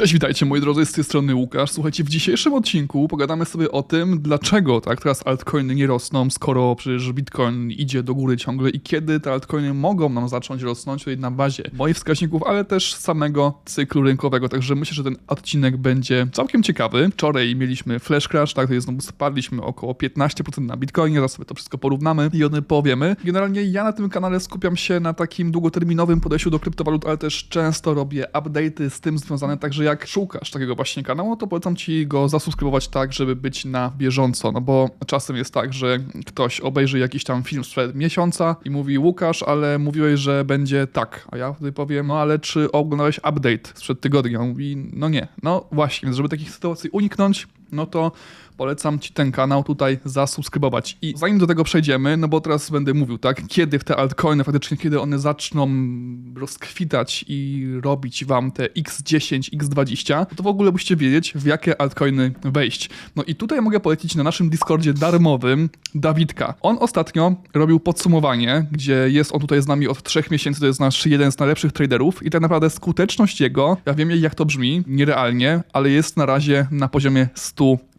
Cześć, witajcie moi drodzy, z tej strony Łukasz. Słuchajcie, w dzisiejszym odcinku pogadamy sobie o tym, dlaczego tak teraz altcoiny nie rosną, skoro przecież Bitcoin idzie do góry ciągle i kiedy te altcoiny mogą nam zacząć rosnąć tutaj na bazie moich wskaźników, ale też samego cyklu rynkowego. Także myślę, że ten odcinek będzie całkiem ciekawy. Wczoraj mieliśmy flash crash, tak, to znowu spadliśmy około 15% na Bitcoinie, zaraz sobie to wszystko porównamy i o tym powiemy. Generalnie ja na tym kanale skupiam się na takim długoterminowym podejściu do kryptowalut, ale też często robię update'y z tym związane, także jak szukasz takiego właśnie kanału, to polecam Ci go zasubskrybować tak, żeby być na bieżąco, no bo czasem jest tak, że ktoś obejrzy jakiś tam film sprzed miesiąca i mówi Łukasz, ale mówiłeś, że będzie tak, a ja wtedy powiem, no ale czy oglądałeś update sprzed tygodnia? On mówi, no nie, no właśnie, żeby takich sytuacji uniknąć, no to polecam Ci ten kanał tutaj zasubskrybować. I zanim do tego przejdziemy, no bo teraz będę mówił, tak, kiedy w te altcoiny, faktycznie kiedy one zaczną rozkwitać i robić Wam te x10, x20, to w ogóle musicie wiedzieć, w jakie altcoiny wejść. No i tutaj mogę polecić na naszym Discordzie darmowym Dawidka. On ostatnio robił podsumowanie, gdzie jest on tutaj z nami od trzech miesięcy, to jest nasz jeden z najlepszych traderów i tak naprawdę skuteczność jego, ja wiem jak to brzmi, nierealnie, ale jest na razie na poziomie 100%. Sextou.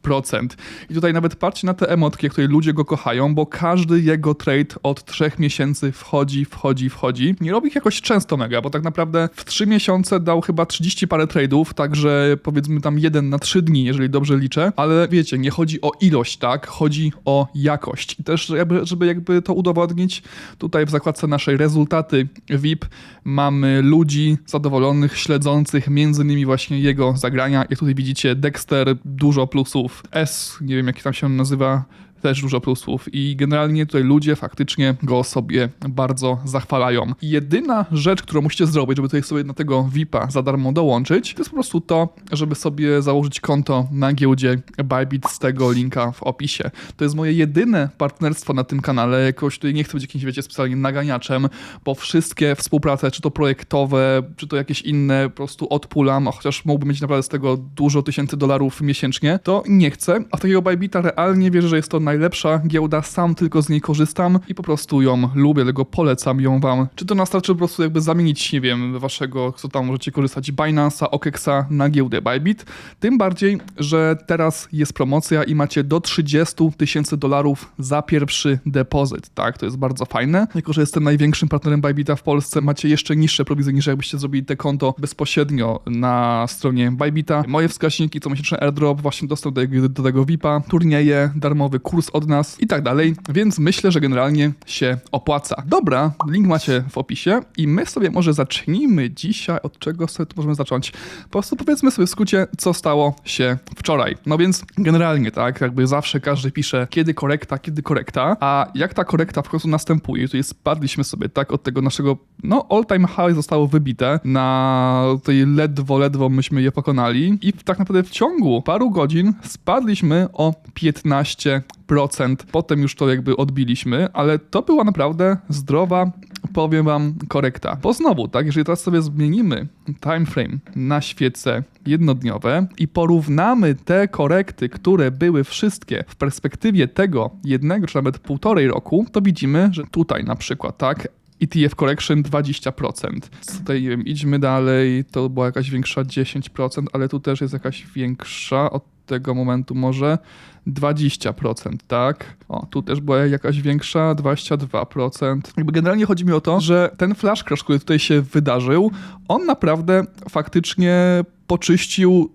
I tutaj nawet patrzcie na te emotki, tutaj ludzie go kochają, bo każdy jego trade od trzech miesięcy wchodzi, wchodzi, wchodzi. Nie robi ich jakoś często mega, bo tak naprawdę w trzy miesiące dał chyba 30 parę tradeów, także powiedzmy tam jeden na trzy dni, jeżeli dobrze liczę, ale wiecie, nie chodzi o ilość, tak? Chodzi o jakość. I też, żeby, żeby jakby to udowodnić, tutaj w zakładce naszej rezultaty VIP mamy ludzi zadowolonych, śledzących między innymi właśnie jego zagrania. Jak tutaj widzicie, Dexter, dużo plusów, S, nie wiem jak tam się nazywa, też dużo plusów i generalnie tutaj ludzie faktycznie go sobie bardzo zachwalają. Jedyna rzecz, którą musicie zrobić, żeby tutaj sobie na tego VIP-a za darmo dołączyć, to jest po prostu to, żeby sobie założyć konto na giełdzie Bybit z tego linka w opisie. To jest moje jedyne partnerstwo na tym kanale, jakoś tutaj nie chcę być jakimś, wiecie, specjalnie naganiaczem, bo wszystkie współprace, czy to projektowe, czy to jakieś inne, po prostu odpulam, a chociaż mógłbym mieć naprawdę z tego dużo tysięcy dolarów miesięcznie, to nie chcę, a takiego Bybita realnie wierzę, że jest to najlepsza giełda, sam tylko z niej korzystam i po prostu ją lubię, dlatego polecam ją wam. Czy to nastarczy po prostu jakby zamienić, nie wiem, waszego, co tam możecie korzystać, Binance'a, OKEXa na giełdę Bybit, tym bardziej, że teraz jest promocja i macie do 30 tysięcy dolarów za pierwszy depozyt, tak, to jest bardzo fajne. Jako, że jestem największym partnerem Bybita w Polsce, macie jeszcze niższe prowizje niż jakbyście zrobili te konto bezpośrednio na stronie Bybita. Moje wskaźniki, co miesięczny airdrop, właśnie dostęp do, do tego VIP-a, turnieje, darmowy kurs od nas i tak dalej, więc myślę, że generalnie się opłaca. Dobra, link macie w opisie i my sobie może zacznijmy dzisiaj, od czego sobie tu możemy zacząć. Po prostu powiedzmy sobie w skrócie, co stało się wczoraj. No więc generalnie, tak, jakby zawsze każdy pisze, kiedy korekta, kiedy korekta, a jak ta korekta w końcu następuje, tutaj spadliśmy sobie, tak, od tego naszego, no all time high zostało wybite, na tej ledwo, ledwo myśmy je pokonali i tak naprawdę w ciągu paru godzin spadliśmy o 15 Potem już to jakby odbiliśmy, ale to była naprawdę zdrowa, powiem wam, korekta. Bo znowu, tak, jeżeli teraz sobie zmienimy timeframe na świece jednodniowe i porównamy te korekty, które były wszystkie w perspektywie tego jednego czy nawet półtorej roku, to widzimy, że tutaj na przykład, tak, ETF Correction 20%. Tutaj nie wiem, idźmy dalej, to była jakaś większa 10%, ale tu też jest jakaś większa od tego momentu może 20%, tak? O, tu też była jakaś większa, 22%. Jakby generalnie chodzi mi o to, że ten flash crash, który tutaj się wydarzył, on naprawdę faktycznie poczyścił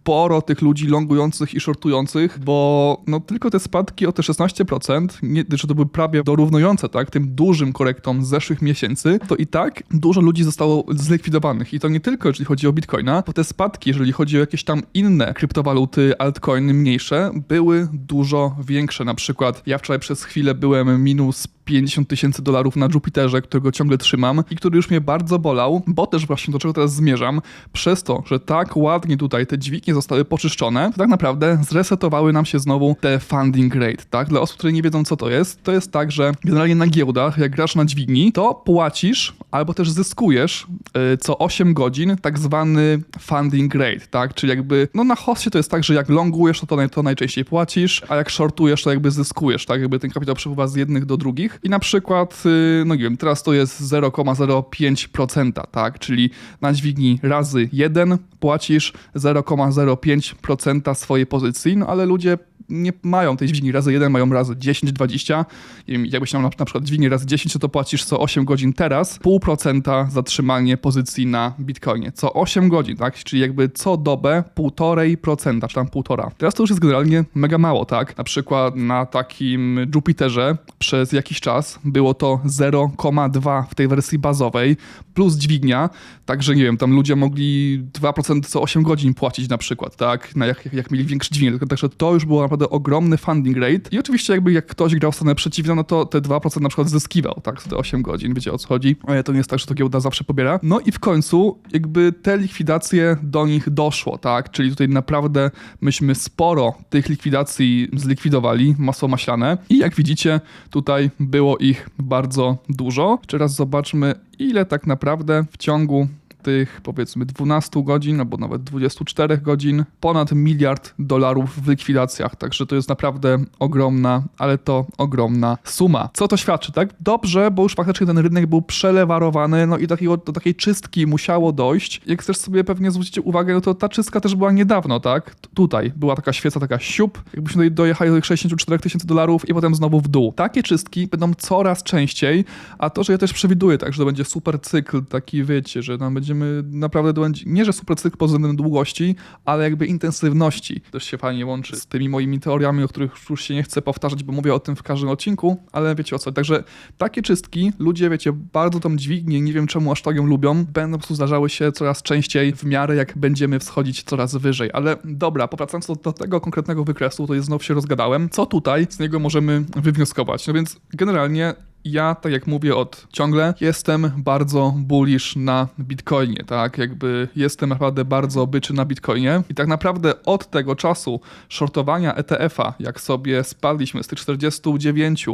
sporo tych ludzi longujących i shortujących, bo no tylko te spadki o te 16%, nie, że to były prawie dorównujące tak, tym dużym korektom z zeszłych miesięcy, to i tak dużo ludzi zostało zlikwidowanych. I to nie tylko jeżeli chodzi o Bitcoina, bo te spadki, jeżeli chodzi o jakieś tam inne kryptowaluty, altcoiny mniejsze, były dużo większe. Na przykład ja wczoraj przez chwilę byłem minus 50 tysięcy dolarów na Jupiterze, którego ciągle trzymam i który już mnie bardzo bolał, bo też właśnie do czego teraz zmierzam, przez to, że tak ładnie tutaj te dźwignie zostały poczyszczone, to tak naprawdę zresetowały nam się znowu te funding rate, tak? Dla osób, które nie wiedzą, co to jest, to jest tak, że generalnie na giełdach, jak grasz na dźwigni, to płacisz albo też zyskujesz yy, co 8 godzin tak zwany funding rate, tak? Czyli jakby, no na hostie to jest tak, że jak longujesz, to, to, to najczęściej płacisz, a jak shortujesz, to jakby zyskujesz, tak? Jakby ten kapitał przepływa z jednych do drugich. I na przykład, y, no nie wiem, teraz to jest 0,05%, tak? Czyli na dźwigni razy 1 płacisz 0,05% swojej pozycji, no ale ludzie nie mają tej dźwigni razy 1, mają razy 10, 20. Nie wiem, jakbyś miał na, na przykład dźwignię razy 10, to płacisz co 8 godzin teraz, 0,5% zatrzymanie pozycji na Bitcoinie. Co 8 godzin, tak? Czyli jakby co dobę 1,5%, czy tam 1,5. Teraz to już jest generalnie mega mało, tak? Na przykład na takim Jupiterze przez jakiś czas było to 0,2 w tej wersji bazowej plus dźwignia, także nie wiem, tam ludzie mogli 2% co 8 godzin płacić na przykład, tak? Na jak, jak mieli większe dźwignię. Także to już było naprawdę ogromny funding rate i oczywiście jakby jak ktoś grał w stronę przeciwną, no to te 2% na przykład zyskiwał, tak? Te 8 godzin, wiecie o co chodzi. To nie jest tak, że to giełda zawsze pobiera. No i w końcu jakby te likwidacje do nich doszło, tak? Czyli tutaj naprawdę myśmy sporo tych likwidacji zlikwidowali, masło maślane i jak widzicie tutaj było ich bardzo dużo. Jeszcze raz zobaczmy ile tak naprawdę w ciągu tych powiedzmy 12 godzin albo nawet 24 godzin ponad miliard dolarów w likwidacjach. Także to jest naprawdę ogromna, ale to ogromna suma. Co to świadczy, tak? Dobrze, bo już faktycznie ten rynek był przelewarowany, no i takiego, do takiej czystki musiało dojść. Jak chcesz sobie pewnie zwrócić uwagę, no to ta czystka też była niedawno, tak? Tutaj była taka świeca, taka siup, jakbyśmy dojechali do tych 64 tysięcy dolarów i potem znowu w dół. Takie czystki będą coraz częściej, a to, że ja też przewiduję, tak, że to będzie super cykl, taki wiecie, że tam będziemy naprawdę, będzie, nie że super cykl pod względem długości, ale jakby intensywności. Też się fajnie łączy z tymi moimi teoriami, o których już się nie chcę powtarzać, bo mówię o tym w każdym odcinku, ale wiecie o co. Także takie czystki, ludzie, wiecie, bardzo tą dźwignię, nie wiem czemu aż tak ją lubią, będą po prostu zdarzały się coraz częściej w miarę jak będziemy wschodzić coraz wyżej. Ale dobra, powracając do, do tego konkretnego wykresu, to jest znów się rozgadałem. Co tutaj z niego możemy wywnioskować? No więc generalnie ja, tak jak mówię od ciągle, jestem bardzo bullish na Bitcoinie, tak? Jakby jestem naprawdę bardzo byczy na Bitcoinie i tak naprawdę od tego czasu shortowania ETF-a, jak sobie spadliśmy z tych 49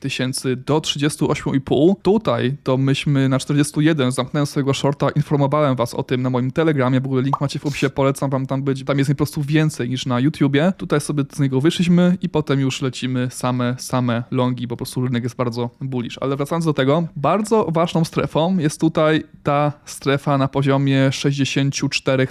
tysięcy do 38,5, tutaj to myśmy na 41 zamknąłem swojego shorta, informowałem was o tym na moim Telegramie, w ogóle link macie w opisie, polecam wam tam być, tam jest po prostu więcej niż na YouTubie. Tutaj sobie z niego wyszliśmy i potem już lecimy same, same longi, po prostu rynek jest bardzo bullish. Ale wracając do tego, bardzo ważną strefą jest tutaj ta strefa na poziomie 64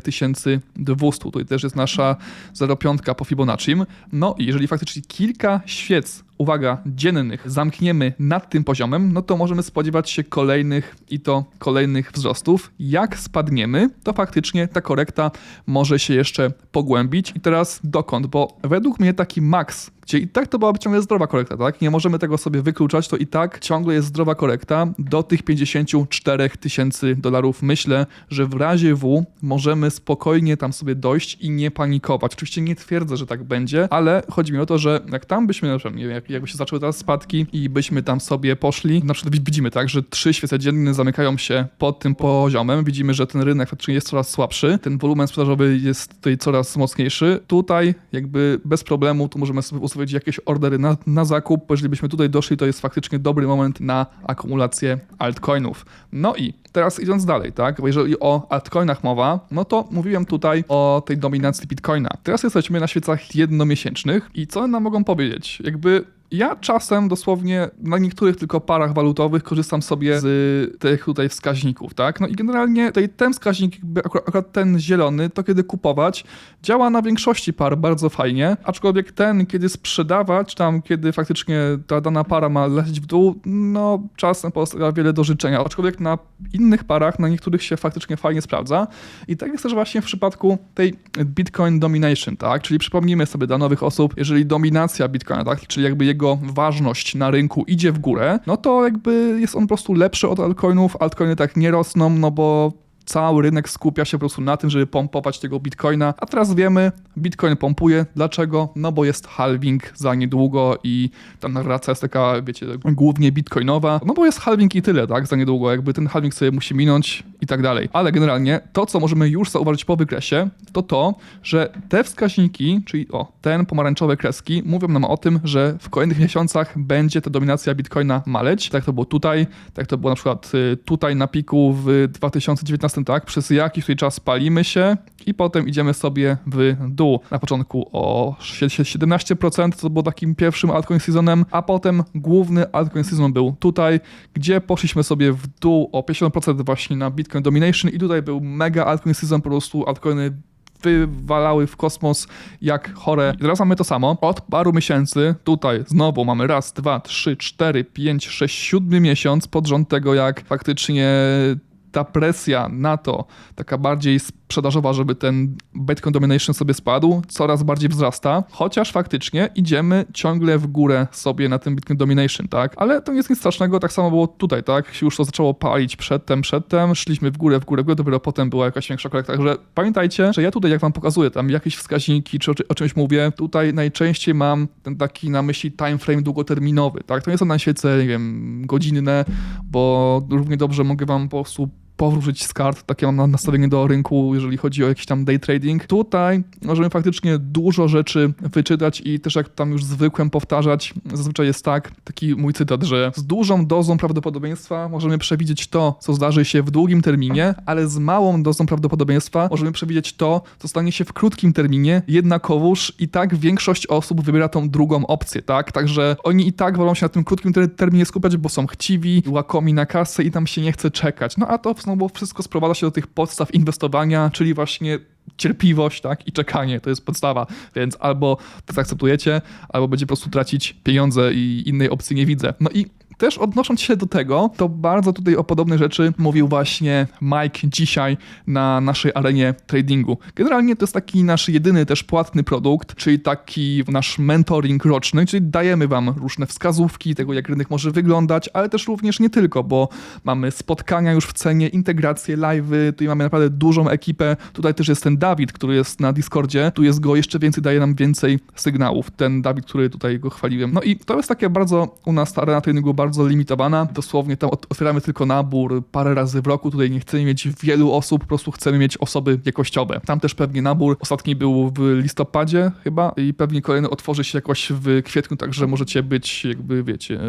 200. Tutaj też jest nasza 0,5 po Fibonacci. No i jeżeli faktycznie kilka świec uwaga, dziennych zamkniemy nad tym poziomem, no to możemy spodziewać się kolejnych i to kolejnych wzrostów. Jak spadniemy, to faktycznie ta korekta może się jeszcze pogłębić. I teraz dokąd? Bo według mnie taki maks, gdzie i tak to byłaby ciągle zdrowa korekta, tak? Nie możemy tego sobie wykluczać, to i tak ciągle jest zdrowa korekta do tych 54 tysięcy dolarów. Myślę, że w razie W możemy spokojnie tam sobie dojść i nie panikować. Oczywiście nie twierdzę, że tak będzie, ale chodzi mi o to, że jak tam byśmy, na przykład, nie wiem, jak, jakby się zaczęły teraz spadki i byśmy tam sobie poszli, na przykład widzimy tak, że trzy świece dzienne zamykają się pod tym poziomem, widzimy, że ten rynek faktycznie jest coraz słabszy, ten wolumen sprzedażowy jest tutaj coraz mocniejszy. Tutaj jakby bez problemu tu możemy sobie ustawić jakieś ordery na, na zakup, bo jeżeli byśmy tutaj doszli, to jest faktycznie dobry moment na akumulację altcoinów. No i teraz idąc dalej, tak, bo jeżeli o altcoinach mowa, no to mówiłem tutaj o tej dominacji Bitcoina. Teraz jesteśmy na świecach jednomiesięcznych i co one nam mogą powiedzieć? Jakby ja czasem dosłownie na niektórych tylko parach walutowych korzystam sobie z tych tutaj wskaźników, tak? No i generalnie tutaj ten wskaźnik, akurat ten zielony, to kiedy kupować, działa na większości par bardzo fajnie, aczkolwiek ten, kiedy sprzedawać, tam kiedy faktycznie ta dana para ma lecieć w dół, no czasem pozostawia wiele do życzenia, aczkolwiek na innych parach, na niektórych się faktycznie fajnie sprawdza i tak jest też właśnie w przypadku tej Bitcoin Domination, tak? Czyli przypomnijmy sobie dla nowych osób, jeżeli dominacja Bitcoina, tak? Czyli jakby jego ważność na rynku idzie w górę, no to jakby jest on po prostu lepszy od altcoinów. Altcoiny tak nie rosną, no bo cały rynek skupia się po prostu na tym, żeby pompować tego bitcoina, a teraz wiemy, bitcoin pompuje. Dlaczego? No bo jest halving za niedługo i ta narracja jest taka, wiecie, głównie bitcoinowa, no bo jest halving i tyle, tak, za niedługo, jakby ten halving sobie musi minąć i tak dalej. Ale generalnie to, co możemy już zauważyć po wykresie, to to, że te wskaźniki, czyli o, ten pomarańczowe kreski, mówią nam o tym, że w kolejnych miesiącach będzie ta dominacja bitcoina maleć, tak to było tutaj, tak to było na przykład y, tutaj na piku w 2019 tak? Przez jakiś tutaj czas palimy się i potem idziemy sobie w dół. Na początku o 17%, co było takim pierwszym altcoin seasonem, a potem główny altcoin season był tutaj, gdzie poszliśmy sobie w dół o 50% właśnie na Bitcoin Domination i tutaj był mega altcoin season, po prostu altcoiny wywalały w kosmos jak chore. I teraz mamy to samo. Od paru miesięcy tutaj znowu mamy raz, dwa, trzy, cztery, pięć, sześć, siódmy miesiąc pod rząd tego, jak faktycznie ta presja na to, taka bardziej sprzedażowa, żeby ten Bitcoin Domination sobie spadł, coraz bardziej wzrasta, chociaż faktycznie idziemy ciągle w górę sobie na tym Bitcoin Domination, tak? Ale to nie jest nic strasznego, tak samo było tutaj, tak? Się już to zaczęło palić przedtem, przedtem, szliśmy w górę, w górę, w górę, dopiero potem była jakaś większa korekta, także pamiętajcie, że ja tutaj, jak wam pokazuję tam jakieś wskaźniki, czy o, czymś mówię, tutaj najczęściej mam ten taki na myśli time frame długoterminowy, tak? To nie są na świece, nie wiem, godzinne, bo równie dobrze mogę wam po prostu powrócić z kart, takie mam nastawienie do rynku, jeżeli chodzi o jakiś tam day trading. Tutaj możemy faktycznie dużo rzeczy wyczytać i też jak tam już zwykłem powtarzać, zazwyczaj jest tak, taki mój cytat, że z dużą dozą prawdopodobieństwa możemy przewidzieć to, co zdarzy się w długim terminie, ale z małą dozą prawdopodobieństwa możemy przewidzieć to, co stanie się w krótkim terminie, jednakowoż i tak większość osób wybiera tą drugą opcję, tak? Także oni i tak wolą się na tym krótkim ter terminie skupiać, bo są chciwi, łakomi na kasę i tam się nie chce czekać. No a to no bo wszystko sprowadza się do tych podstaw inwestowania, czyli właśnie cierpliwość, tak, i czekanie, to jest podstawa, więc albo to zaakceptujecie, albo będzie po prostu tracić pieniądze i innej opcji nie widzę. No i też odnosząc się do tego, to bardzo tutaj o podobne rzeczy mówił właśnie Mike dzisiaj na naszej arenie tradingu. Generalnie to jest taki nasz jedyny też płatny produkt, czyli taki nasz mentoring roczny, czyli dajemy wam różne wskazówki tego, jak rynek może wyglądać, ale też również nie tylko, bo mamy spotkania już w cenie, integracje, live'y, tutaj mamy naprawdę dużą ekipę. Tutaj też jest ten Dawid, który jest na Discordzie, tu jest go jeszcze więcej, daje nam więcej sygnałów. Ten Dawid, który tutaj go chwaliłem. No i to jest takie bardzo u nas arena treningu bardzo bardzo limitowana. Dosłownie tam otwieramy tylko nabór parę razy w roku. Tutaj nie chcemy mieć wielu osób, po prostu chcemy mieć osoby jakościowe. Tam też pewnie nabór. Ostatni był w listopadzie chyba i pewnie kolejny otworzy się jakoś w kwietniu, także możecie być jakby, wiecie,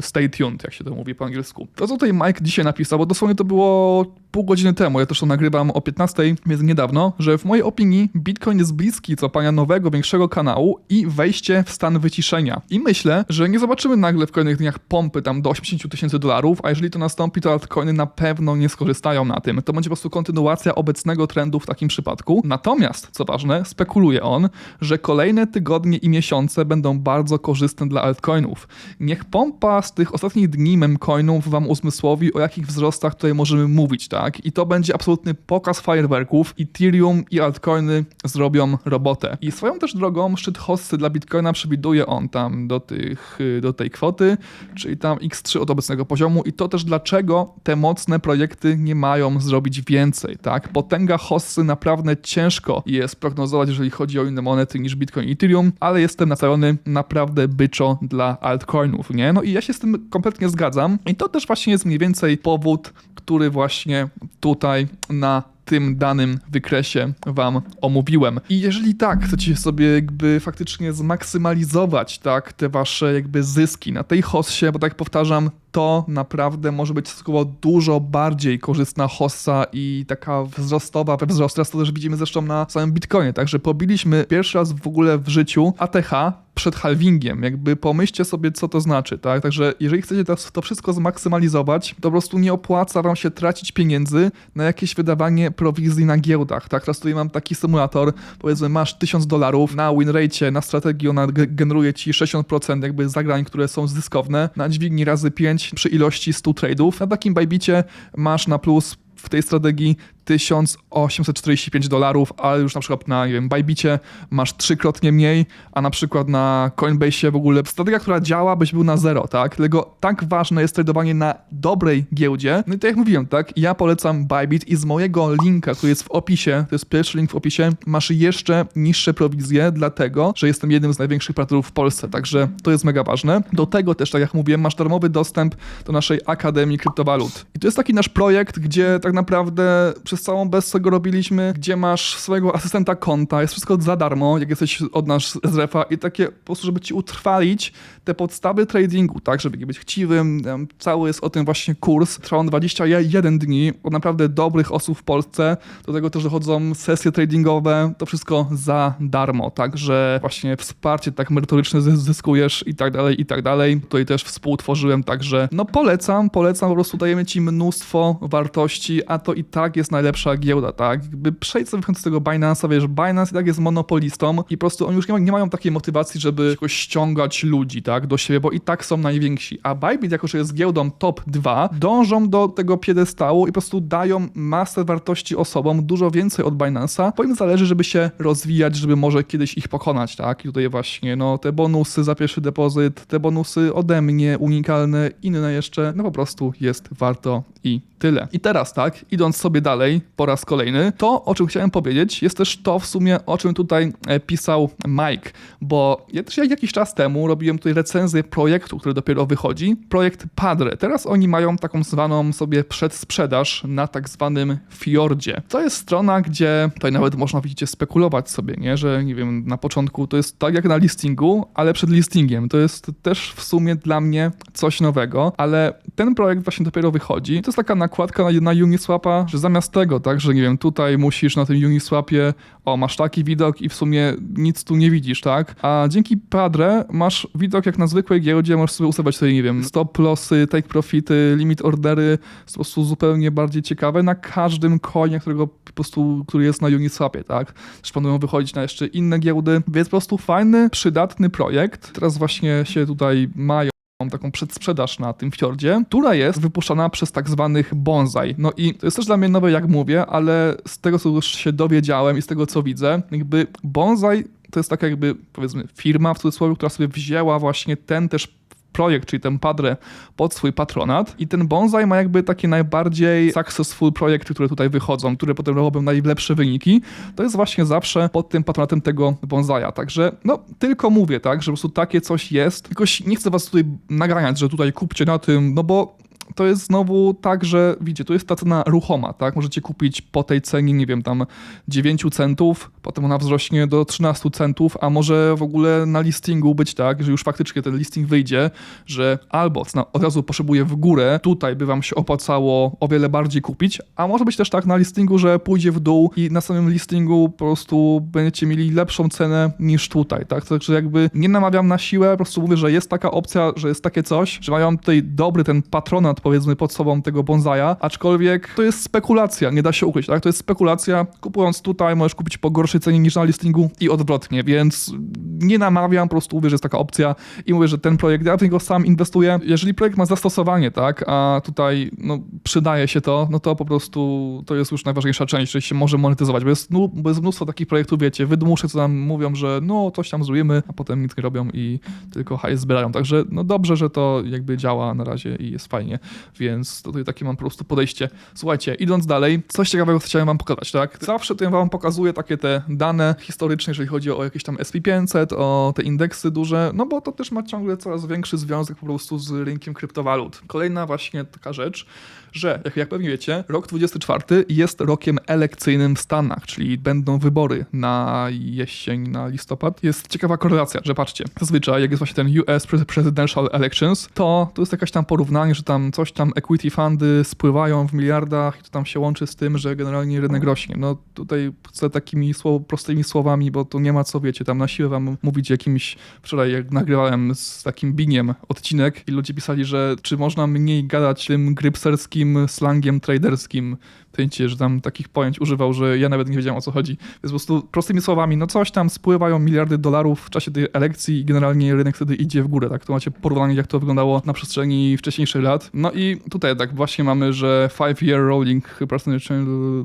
stay tuned, jak się to mówi po angielsku. To, co tutaj Mike dzisiaj napisał, bo dosłownie to było pół godziny temu, ja też to nagrywam o 15, więc niedawno, że w mojej opinii Bitcoin jest bliski cofania nowego, większego kanału i wejście w stan wyciszenia. I myślę, że nie zobaczymy nagle w kolejnych dniach pompy tam do 80 tysięcy dolarów, a jeżeli to nastąpi, to altcoiny na pewno nie skorzystają na tym. To będzie po prostu kontynuacja obecnego trendu w takim przypadku. Natomiast, co ważne, spekuluje on, że kolejne tygodnie i miesiące będą bardzo korzystne dla altcoinów. Niech pompa z tych ostatnich dni memcoinów wam uzmysłowi, o jakich wzrostach tutaj możemy mówić, tak? I to będzie absolutny pokaz fajerwerków. Ethereum i altcoiny zrobią robotę. I swoją też drogą szczyt hossy dla Bitcoina przewiduje on tam do, tych, do tej kwoty, czyli tam X3 od obecnego poziomu i to też dlaczego te mocne projekty nie mają zrobić więcej, tak? Potęga hossy naprawdę ciężko jest prognozować, jeżeli chodzi o inne monety niż Bitcoin i Ethereum, ale jestem nastawiony naprawdę byczo dla altcoinów, nie? No i ja się z tym kompletnie zgadzam i to też właśnie jest mniej więcej powód, który właśnie tutaj na tym danym wykresie wam omówiłem. I jeżeli tak, chcecie sobie jakby faktycznie zmaksymalizować tak te wasze jakby zyski na tej hossie, bo tak powtarzam, to naprawdę może być stosunkowo dużo bardziej korzystna hossa i taka wzrostowa we wzrost. Teraz to też widzimy zresztą na samym Bitcoinie, także pobiliśmy pierwszy raz w ogóle w życiu ATH przed halvingiem. Jakby pomyślcie sobie, co to znaczy, tak? Także jeżeli chcecie to, to wszystko zmaksymalizować, to po prostu nie opłaca wam się tracić pieniędzy na jakieś wydawanie prowizji na giełdach, tak? Teraz tutaj mam taki symulator, powiedzmy masz 1000 dolarów, na winrate, na strategii ona generuje ci 60% jakby zagrań, które są zyskowne, na dźwigni razy 5 przy ilości 100 trade'ów. Na takim bajbicie masz na plus w tej strategii 1845 dolarów, ale już na przykład na nie wiem, Bybicie masz trzykrotnie mniej, a na przykład na Coinbase w ogóle strategia, która działa, byś był na zero, tak? Dlatego tak ważne jest tradowanie na dobrej giełdzie. No i tak jak mówiłem, tak? Ja polecam Bybit i z mojego linka, który jest w opisie, to jest pierwszy link w opisie, masz jeszcze niższe prowizje, dlatego, że jestem jednym z największych partnerów w Polsce, także to jest mega ważne. Do tego też, tak jak mówiłem, masz darmowy dostęp do naszej Akademii Kryptowalut. I to jest taki nasz projekt, gdzie tak naprawdę przez całą Bessę go robiliśmy, gdzie masz swojego asystenta konta, jest wszystko za darmo, jak jesteś od nas z refa i takie po prostu, żeby ci utrwalić te podstawy tradingu, tak, żeby być chciwym, cały jest o tym właśnie kurs, trwa on 21 dni, od naprawdę dobrych osób w Polsce, do tego też dochodzą sesje tradingowe, to wszystko za darmo, także właśnie wsparcie tak merytoryczne zys- zyskujesz i tak dalej, i tak dalej. Tutaj też współtworzyłem, także no polecam, polecam, po prostu dajemy ci mnóstwo wartości, a to i tak jest najlepsza giełda, tak? Jakby przejdź sobie z tego Binance'a, wiesz, Binance i tak jest monopolistą i po prostu oni już nie, ma, nie mają takiej motywacji, żeby jakoś ściągać ludzi, tak, do siebie, bo i tak są najwięksi, a Bybit, jako że jest giełdą top 2, dążą do tego piedestału i po prostu dają masę wartości osobom, dużo więcej od Binance'a, bo im zależy, żeby się rozwijać, żeby może kiedyś ich pokonać, tak? I tutaj właśnie, no, te bonusy za pierwszy depozyt, te bonusy ode mnie, unikalne, inne jeszcze, no po prostu jest warto i tyle. I teraz tak, idąc sobie dalej po raz kolejny, to o czym chciałem powiedzieć jest też to w sumie, o czym tutaj e, pisał Mike, bo ja też jakiś czas temu robiłem tutaj recenzję projektu, który dopiero wychodzi, projekt Padre. Teraz oni mają taką zwaną sobie przedsprzedaż na tak zwanym Fiordzie. To jest strona, gdzie tutaj nawet można, widzicie, spekulować sobie, nie, że nie wiem, na początku to jest tak jak na listingu, ale przed listingiem. To jest też w sumie dla mnie coś nowego, ale ten projekt właśnie dopiero wychodzi. Jest taka nakładka na, na Uniswapa, że zamiast tego, tak, że nie wiem, tutaj musisz na tym Uniswapie, o, masz taki widok i w sumie nic tu nie widzisz, tak? A dzięki Padre masz widok jak na zwykłej giełdzie, możesz sobie ustawiać tutaj, nie wiem, stop lossy, take profity, limit ordery, po prostu zupełnie bardziej ciekawe na każdym coinie, którego po prostu, który jest na Uniswapie, tak? Też planują wychodzić na jeszcze inne giełdy, więc po prostu fajny, przydatny projekt. Teraz właśnie się tutaj mają Mam taką przedsprzedaż na tym fiordzie, która jest wypuszczana przez tak zwanych bonsai. No i to jest też dla mnie nowe, jak mówię, ale z tego, co już się dowiedziałem i z tego, co widzę, jakby bonsai to jest taka jakby, powiedzmy, firma w cudzysłowie, która sobie wzięła właśnie ten też projekt, czyli ten Padre pod swój patronat. I ten Bonsai ma jakby takie najbardziej successful projekty, które tutaj wychodzą, które potem robią najlepsze wyniki, to jest właśnie zawsze pod tym patronatem tego Bonsaja, także no tylko mówię, tak, że po prostu takie coś jest, tylko nie chcę was tutaj naganiać, że tutaj kupcie na tym, no bo to jest znowu tak, że widzicie, tu jest ta cena ruchoma, tak? Możecie kupić po tej cenie, nie wiem, tam 9 centów, potem ona wzrośnie do 13 centów, a może w ogóle na listingu być tak, że już faktycznie ten listing wyjdzie, że albo cena od razu poszybuje w górę, tutaj by wam się opłacało o wiele bardziej kupić, a może być też tak na listingu, że pójdzie w dół i na samym listingu po prostu będziecie mieli lepszą cenę niż tutaj, tak? Także jakby nie namawiam na siłę, po prostu mówię, że jest taka opcja, że jest takie coś, że mają tutaj dobry ten patronat powiedzmy pod sobą tego bonsaja, aczkolwiek to jest spekulacja, nie da się ukryć, tak? To jest spekulacja, kupując tutaj możesz kupić po gorszej cenie niż na listingu i odwrotnie, więc nie namawiam, po prostu mówię, że jest taka opcja i mówię, że ten projekt, ja w niego sam inwestuję. Jeżeli projekt ma zastosowanie, tak, a tutaj no, przydaje się to, no to po prostu to jest już najważniejsza część, że się może monetyzować, bo jest, no, bo jest mnóstwo takich projektów, wiecie, wydmusze, co tam mówią, że no coś tam zrobimy, a potem nic nie robią i tylko hajs zbierają, także no dobrze, że to jakby działa na razie i jest fajnie, więc tutaj takie mam po prostu podejście. Słuchajcie, idąc dalej, coś ciekawego chciałem wam pokazać, tak? Zawsze tutaj wam pokazuję takie te dane historyczne, jeżeli chodzi o jakieś tam SP500, o te indeksy duże, no bo to też ma ciągle coraz większy związek po prostu z rynkiem kryptowalut. Kolejna właśnie taka rzecz, że jak, jak pewnie wiecie, rok 24 jest rokiem elekcyjnym w Stanach, czyli będą wybory na jesień, na listopad. Jest ciekawa korelacja, że patrzcie, zazwyczaj jak jest właśnie ten US Presidential Elections, to to jest jakaś tam porównanie, że tam coś tam equity fundy spływają w miliardach i to tam się łączy z tym, że generalnie rynek rośnie. No tutaj chcę takimi słow, prostymi słowami, bo tu nie ma co, wiecie, tam na siłę wam mówić jakimś, wczoraj jak nagrywałem z takim Bingiem odcinek i ludzie pisali, że czy można mniej gadać tym grypserskim slangiem traderskim, pojęcie, że tam takich pojęć używał, że ja nawet nie wiedziałem o co chodzi. Więc po prostu prostymi słowami, no coś tam spływają miliardy dolarów w czasie tej elekcji i generalnie rynek wtedy idzie w górę, tak? Tu macie porównanie, jak to wyglądało na przestrzeni wcześniejszych lat. No i tutaj tak właśnie mamy, że five year rolling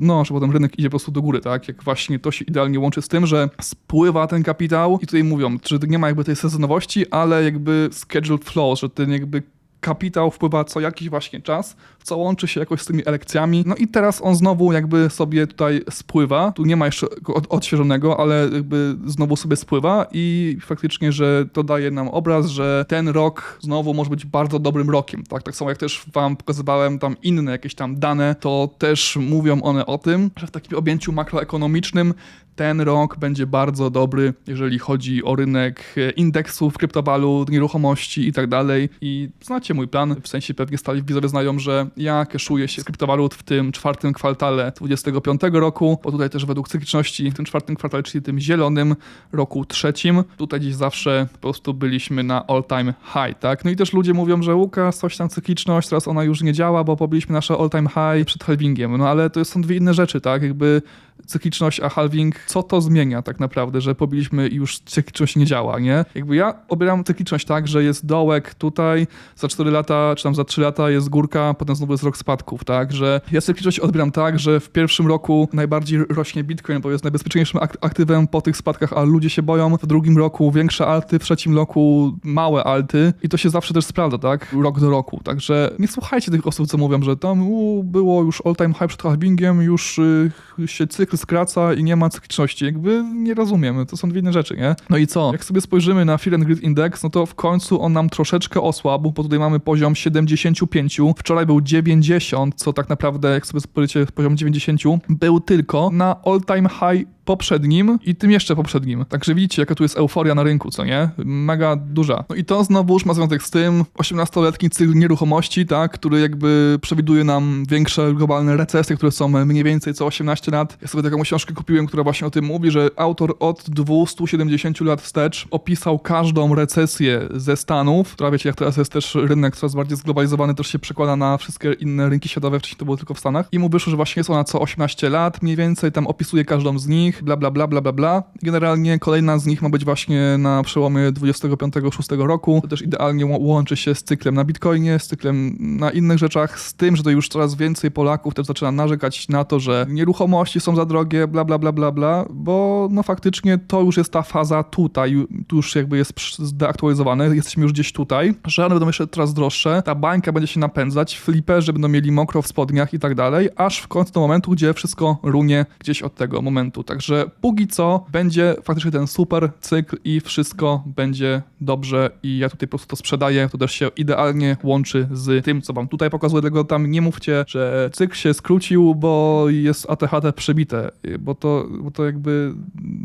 no, że potem rynek idzie po prostu do góry, tak? Jak właśnie to się idealnie łączy z tym, że spływa ten kapitał i tutaj mówią, że nie ma jakby tej sezonowości, ale jakby scheduled flow, że ten jakby kapitał wpływa co jakiś właśnie czas, co łączy się jakoś z tymi elekcjami. No i teraz on znowu jakby sobie tutaj spływa. Tu nie ma jeszcze od, odświeżonego, ale jakby znowu sobie spływa i faktycznie, że to daje nam obraz, że ten rok znowu może być bardzo dobrym rokiem. Tak, tak samo jak też wam pokazywałem tam inne jakieś tam dane, to też mówią one o tym, że w takim objęciu makroekonomicznym ten rok będzie bardzo dobry, jeżeli chodzi o rynek indeksów, kryptowalut, nieruchomości i tak dalej. I znacie mój plan, w sensie pewnie stali widzowie znają, że ja keszuję się z kryptowalut w tym czwartym kwartale 25 roku, bo tutaj też według cykliczności w tym czwartym kwartale, czyli tym zielonym roku trzecim, tutaj gdzieś zawsze po prostu byliśmy na all time high, tak? No i też ludzie mówią, że Łukasz, coś tam cykliczność, teraz ona już nie działa, bo pobiliśmy nasze all time high przed halvingiem, no ale to są dwie inne rzeczy, tak? Jakby cykliczność a halving, co to zmienia tak naprawdę, że pobiliśmy i już cykliczność nie działa, nie? Jakby ja obieram cykliczność tak, że jest dołek tutaj, za 4 lata, czy tam za 3 lata jest górka, potem znowu jest rok spadków, tak? Że ja cykliczność odbieram tak, że w pierwszym roku najbardziej rośnie Bitcoin, bo jest najbezpieczniejszym ak- aktywem po tych spadkach, a ludzie się boją. W drugim roku większe alty, w trzecim roku małe alty i to się zawsze też sprawdza, tak? Rok do roku. Także nie słuchajcie tych osób, co mówią, że tam u, było już all time high przed halvingiem, już y, się cykl skraca i nie ma cykliczności. Jakby nie rozumiemy, to są dwie inne rzeczy, nie? No i co? Jak sobie spojrzymy na Fear and Grid Index, no to w końcu on nam troszeczkę osłabł, bo tutaj mamy poziom 75, wczoraj był 90, co tak naprawdę, jak sobie spojrzycie poziom 90, był tylko na all time high poprzednim i tym jeszcze poprzednim. Także widzicie, jaka tu jest euforia na rynku, co nie? Mega duża. No i to znowuż ma związek z tym 18-letni cykl nieruchomości, tak, który jakby przewiduje nam większe globalne recesje, które są mniej więcej co 18 lat. Ja sobie taką książkę kupiłem, która właśnie o tym mówi, że autor od 270 lat wstecz opisał każdą recesję ze Stanów, która wiecie, jak teraz jest też rynek coraz bardziej zglobalizowany, też się przekłada na wszystkie inne rynki światowe, wcześniej to było tylko w Stanach. I mu wyszło, że właśnie jest ona co 18 lat, mniej więcej tam opisuje każdą z nich, bla, bla, bla, bla, bla, bla. Generalnie kolejna z nich ma być właśnie na przełomie 25-6 roku. To też idealnie łączy się z cyklem na Bitcoinie, z cyklem na innych rzeczach, z tym, że to już coraz więcej Polaków też zaczyna narzekać na to, że nieruchomości są za drogie, bla, bla, bla, bla, bla, bo no faktycznie to już jest ta faza tutaj, tu już jakby jest zdeaktualizowane, jesteśmy już gdzieś tutaj, że one będą jeszcze coraz droższe, ta bańka będzie się napędzać, fliperzy będą mieli mokro w spodniach i tak dalej, aż w końcu do momentu, gdzie wszystko runie gdzieś od tego momentu. Także póki co będzie faktycznie ten super cykl i wszystko będzie dobrze i ja tutaj po prostu to sprzedaję, to też się idealnie łączy z tym, co wam tutaj pokazuję, dlatego tam nie mówcie, że cykl się skrócił, bo jest ATHT przebite, bo to, bo to jakby,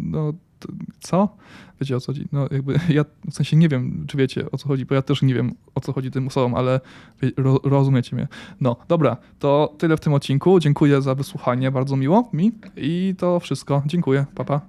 no, co? Wiecie o co chodzi? No jakby ja w sensie nie wiem, czy wiecie o co chodzi, bo ja też nie wiem o co chodzi tym osobom, ale ro, rozumiecie mnie. No, dobra, to tyle w tym odcinku. Dziękuję za wysłuchanie, bardzo miło mi i to wszystko. Dziękuję, papa. Pa.